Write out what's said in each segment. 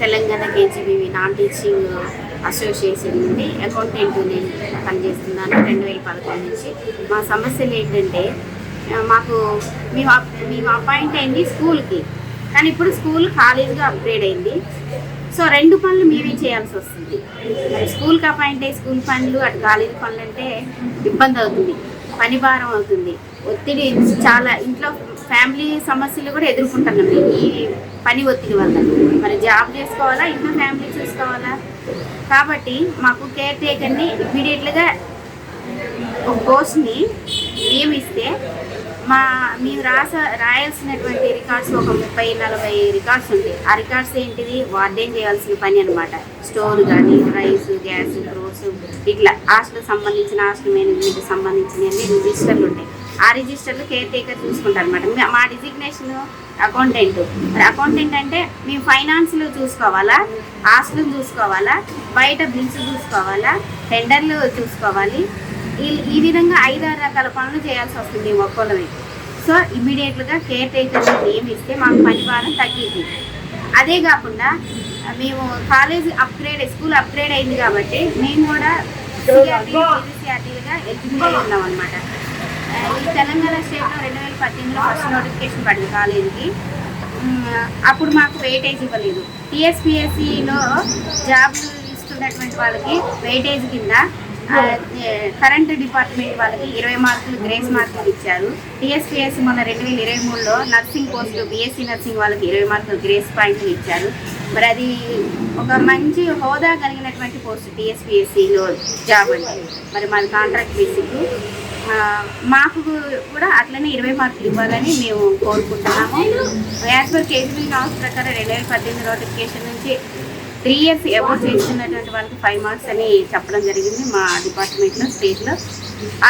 Telangana KGBV non teaching association నుండి accountant నేను పనిచేస్తున్నాను రెండు వేల పదకొండు నుంచి. మా సమస్యలు ఏంటంటే మాకు మేము అప్- మేము అపాయింట్ అయింది స్కూల్కి. కానీ ఇప్పుడు స్కూల్ కాలేజ్గా అప్గ్రేడ్ అయింది. సో రెండు పనులు మేమే చేయాల్సి వస్తుంది. మరి స్కూల్కి అపాయింట్ అయ్యి స్కూల్ పనులు అటు కాలేజ్ పనులు అంటే ఇబ్బంది అవుతుంది. పని భారం అవుతుంది. ఒత్తిడి చాలా ఇంట్లో ఫ్యామిలీ సమస్యలు కూడా ఎదుర్కొంటున్నాం. ఈ పని ఒత్తిడి వల్ల. మరి జాబ్ చేసుకోవాలా? ఇంకా ఫ్యామిలీ చూసుకోవాలా? కాబట్టి మాకు కేర్ టేకర్ని ఇమీడియట్గా ఒక పోస్ట్ని నియమిస్తే మా మేము రాస రాయాల్సినటువంటి రికార్డ్స్ ఒక ముప్పై నలభై రికార్డ్స్ ఉంటాయి. ఆ రికార్డ్స్ ఏంటిది? వార్డెన్ చేయాల్సిన పని అనమాట స్టోర్ కానీ రైస్ గ్యాస్ ఫ్రూట్స్ ఇట్లా. హాస్టల్ సంబంధించిన హాస్టల్ మేనేజ్మెంట్కి సంబంధించిన అన్ని రిజిస్టర్లు ఉంటాయి. ఆ రిజిస్టర్లు కేర్ టేకర్ చూసుకుంటారు అనమాట మా డిజిగ్నేషన్ అకౌంటెంట్ మరి అకౌంటెంట్ అంటే మేము ఫైనాన్స్లో చూసుకోవాలా? ఆస్తులు చూసుకోవాలా? బయట బిల్స్ చూసుకోవాలా? టెండర్లు చూసుకోవాలి? ఈ ఈ విధంగా ఐదారు రకాల పనులు చేయాల్సి వస్తుంది ఒక్కొక్కమే సో ఇమీడియట్గా కేర్ టేకర్ నియమిస్తే మాకు పని భారం తగ్గింది అదే కాకుండా మేము కాలేజ్ అప్గ్రేడ్ స్కూల్ అప్గ్రేడ్ అయింది కాబట్టి మేము కూడా సిఆర్టీలుగా ఎలిజిబుల్ అయి ఉన్నాం అనమాట ఈ తెలంగాణ స్టేట్లో రెండు వేల పద్దెనిమిదిలో ఫస్ట్ నోటిఫికేషన్ పడింది కాలేజీకి అప్పుడు మాకు వెయిటేజ్ ఇవ్వలేదు. టీఎస్పిఎస్సిలో జాబ్లు ఇస్తున్నటువంటి వాళ్ళకి వెయిటేజ్ కింద కరెంట్ డిపార్ట్మెంట్ వాళ్ళకి ఇరవై మార్కులు గ్రేస్ మార్కులు ఇచ్చారు. టీఎస్పిఎస్సి మొన్న రెండు వేల ఇరవై మూడులో నర్సింగ్ పోస్టు బీఎస్సీ నర్సింగ్ వాళ్ళకి ఇరవై మార్కులు గ్రేస్ పాయింట్లు ఇచ్చారు. మరి అది ఒక మంచి హోదా కలిగినటువంటి పోస్ట్ టీఎస్పిఎస్సిలో జాబ్ అంటే మరి మాది కాంట్రాక్ట్ బేసిక్. మాకు కూడా అట్లనే ఇరవై మార్కులు ఇవ్వాలని మేము కోరుకుంటున్నాము. యాజ్ పర్ కేజీబీ నామ్స్ ప్రకారం రెండు వేల పద్దెనిమిది నోటిఫికేషన్ నుంచి త్రీ ఇయర్స్ ఎవరు చేస్తున్నటువంటి వాళ్ళకి ఫైవ్ మార్క్స్ అని చెప్పడం జరిగింది మా డిపార్ట్మెంట్లో స్టేట్లో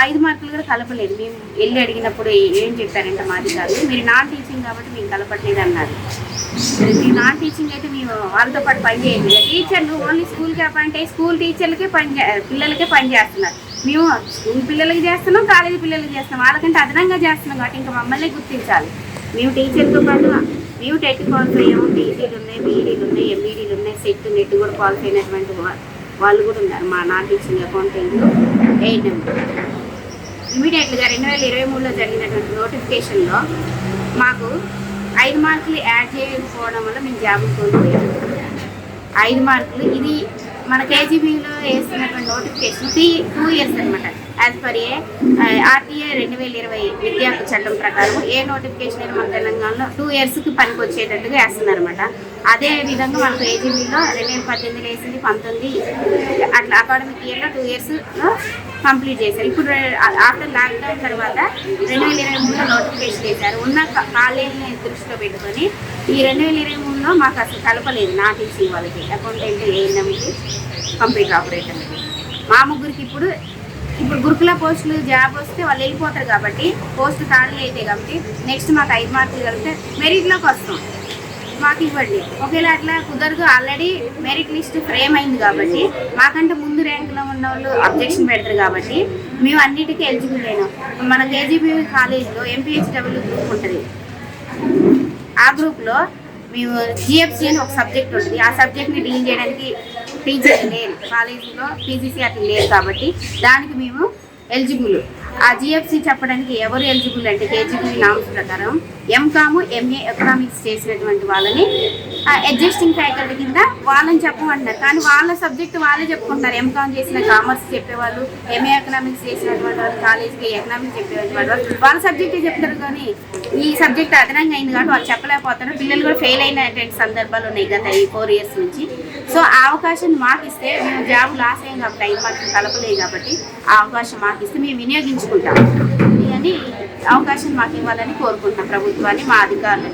ఐదు మార్కులు కూడా కలపలేదు. మేము వెళ్ళి అడిగినప్పుడు ఏం చెప్పారంటే మాది కాదు. మీరు నాన్ టీచింగ్ కాబట్టి మేము కలపట్లేదు అన్నారు. మీ నాన్ టీచింగ్ అయితే మేము వాళ్ళతో పాటు పని చేయండి టీచర్లు ఓన్లీ స్కూల్కి అపాయింట్ అయ్యి స్కూల్ టీచర్లకే పని చే- పిల్లలకే పని చేస్తున్నారు. మేము స్కూల్ పిల్లలకి చేస్తున్నాం కాలేజీ పిల్లలకి చేస్తున్నాం. వాళ్ళకంటే అదనంగా చేస్తున్నాం కాబట్టి ఇంకా మమ్మల్ని గుర్తించాలి. మేము టీచర్తో పాటు మేము టెట్ క్వాలిఫై అయ్యాము. టీసీలు ఉన్నాయి బీఈడీలు ఉన్నాయి ఎంఈడీలు ఉన్నాయి సెట్ నెట్ కూడా క్వాలిఫై అయినటువంటి వాళ్ళు కూడా ఉన్నారు. మా నాన్ టీచింగ్ అకౌంటెంట్లు ఎయిట్ నెంబర్. ఇమీడియట్గా రెండు వేల ఇరవై మూడులో జరిగినటువంటి నోటిఫికేషన్లో మాకు ఐదు మార్కులు యాడ్ చేయకపోవడం వల్ల మేము జాబ్ కోల్పోయాము ఐదు మార్కులు ఇది మన కేజీబీలో వేస్తున్నటువంటి నోటిఫికేషన్ త్రీ టూ ఇయర్స్ అనమాట as per a RTA uh, రెండు వేల ఇరవై విద్యా చట్టం ప్రకారం ఏ నోటిఫికేషన్ అయినా మన తెలంగాణలో టూ ఇయర్స్కి పనికి వచ్చేటట్టుగా వేస్తున్నారు అనమాట అదే విధంగా మనకు ఏజీబీలో రెండు వేల పద్దెనిమిదిలో వేసింది పంతొమ్మిది. అట్లా అకాడమిక్ ఇయర్లో టూ ఇయర్స్లో కంప్లీట్ చేశారు. ఇప్పుడు uh, ఆఫ్టర్ లాక్డౌన్ తర్వాత రెండు వేల ఇరవై మూడులో నోటిఫికేషన్ చేశారు. ఉన్న కాలేజీని దృష్టిలో పెట్టుకొని ఈ రెండు వేల ఇరవై మూడులో మాకు అసలు కలపలేదు నా టీసీ వాళ్ళకి అకౌంటెంట్ ఏఎన్ఎంకి కంప్యూటర్ ఆపరేటర్కి మా ముగ్గురికి ఇప్పుడు ఇప్పుడు గురుకుల పోస్టులు జాబ్ వస్తే వాళ్ళు వెళ్ళిపోతారు కాబట్టి పోస్ట్ ఖాళీ అయితే కాబట్టి నెక్స్ట్ మాకు ఐదు మార్కులు కలిపితే మెరిట్లోకి వస్తాం. మాకు ఇవ్వండి. ఒకవేళ అట్లా కుదరదు ఆల్రెడీ మెరిట్ లిస్ట్ ఫ్రేమ్ అయింది కాబట్టి మాకంటే ముందు ర్యాంకులో ఉన్న వాళ్ళు అబ్జెక్షన్ పెడతారు కాబట్టి మేము అన్నిటికీ ఎలిజిబుల్ అయినాం. మన కేజీబీ కాలేజ్లో ఎంపీహెచ్డబ్ల్యూ గ్రూప్ ఉంటుంది. ఆ గ్రూప్లో మేము జిఎఫ్సి అని ఒక సబ్జెక్ట్ ఉంటుంది. ఆ సబ్జెక్ట్ని డీల్ చేయడానికి టీచర్ లేరు కాలేజీలో పీజీసీ అట్లా లేదు కాబట్టి దానికి మేము ఎలిజిబుల్ ఆ జిఎఫ్సి చెప్పడానికి ఎవరు ఎలిజిబుల్ అంటే కేజీబీ నామ్స్ ప్రకారం ఎంకామ్ ఎంఏ ఎకనామిక్స్ చేసినటువంటి వాళ్ళని అడ్జస్టింగ్ ఫ్యాకల్టీ కింద వాళ్ళని చెప్పమంటున్నారు. కానీ వాళ్ళ సబ్జెక్ట్ వాళ్ళే చెప్పుకుంటారు ఎంకామ్ చేసిన కామర్స్ చెప్పేవాళ్ళు ఎంఏ ఎకనామిక్స్ చేసినటువంటి వాళ్ళు కాలేజ్కి ఎకనామిక్స్ చెప్పేటువంటి వాళ్ళు వాళ్ళ సబ్జెక్టే చెప్తారు కానీ ఈ సబ్జెక్ట్ అదనంగా అయింది కాబట్టి వాళ్ళు చెప్పలేకపోతున్నారు. పిల్లలు కూడా ఫెయిల్ అయినటువంటి సందర్భాలు ఉన్నాయి గత ఈ ఫోర్ ఇయర్స్ నుంచి. సో ఆ అవకాశం మాకు ఇస్తే మేము జాబ్ లాస్ అయ్యాం కాబట్టి ఐదు మార్కులు కలపలేదు కాబట్టి ఆ అవకాశం మాకు ఇస్తే మేము వినియోగించుకుంటాం. అవకాశం మాకు ఇవ్వాలని కోరుకుంటున్నాం ప్రభుత్వాన్ని మా అధికారులు.